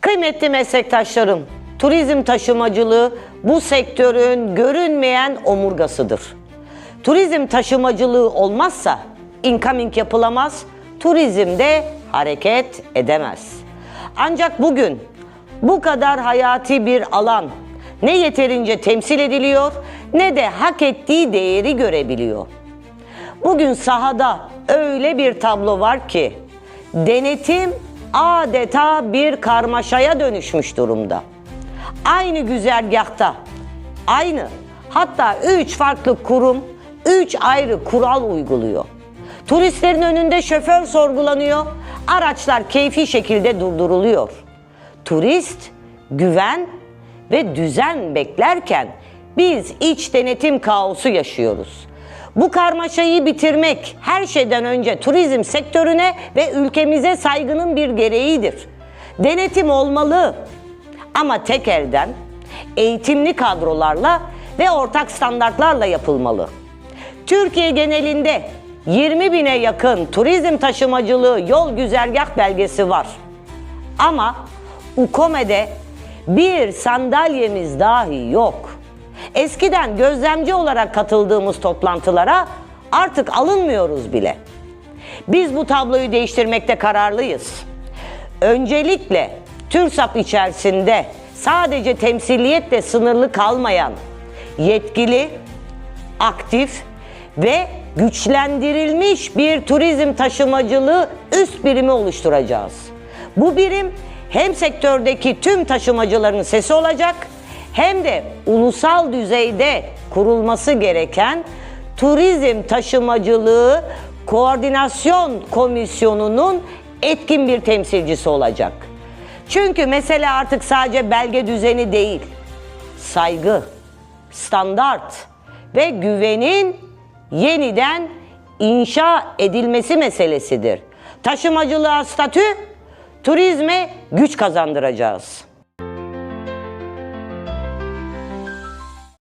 Kıymetli meslektaşlarım, turizm taşımacılığı bu sektörün görünmeyen omurgasıdır. Turizm taşımacılığı olmazsa incoming yapılamaz, turizm de hareket edemez. Ancak bugün bu kadar hayati bir alan ne yeterince temsil ediliyor ne de hak ettiği değeri görebiliyor. Bugün sahada öyle bir tablo var ki denetim adeta bir karmaşaya dönüşmüş durumda. Aynı güzergahta, aynı hatta üç farklı kurum, üç ayrı kural uyguluyor. Turistlerin önünde şoför sorgulanıyor, araçlar keyfi şekilde durduruluyor. Turist güven ve düzen beklerken biz iç denetim kaosu yaşıyoruz. Bu karmaşayı bitirmek her şeyden önce turizm sektörüne ve ülkemize saygının bir gereğidir. Denetim olmalı ama tek elden, eğitimli kadrolarla ve ortak standartlarla yapılmalı. Türkiye genelinde 20 bine yakın turizm taşımacılığı yol güzergah belgesi var. Ama UKOME'de bir sandalyemiz dahi yok. Eskiden gözlemci olarak katıldığımız toplantılara artık alınmıyoruz bile. Biz bu tabloyu değiştirmekte kararlıyız. Öncelikle TÜRSAP içerisinde sadece temsiliyetle sınırlı kalmayan yetkili, aktif ve güçlendirilmiş bir turizm taşımacılığı üst birimi oluşturacağız. Bu birim hem sektördeki tüm taşımacıların sesi olacak hem de ulusal düzeyde kurulması gereken turizm taşımacılığı koordinasyon komisyonunun etkin bir temsilcisi olacak. Çünkü mesele artık sadece belge düzeni değil, saygı, standart ve güvenin yeniden inşa edilmesi meselesidir. Taşımacılığa statü, turizme güç kazandıracağız.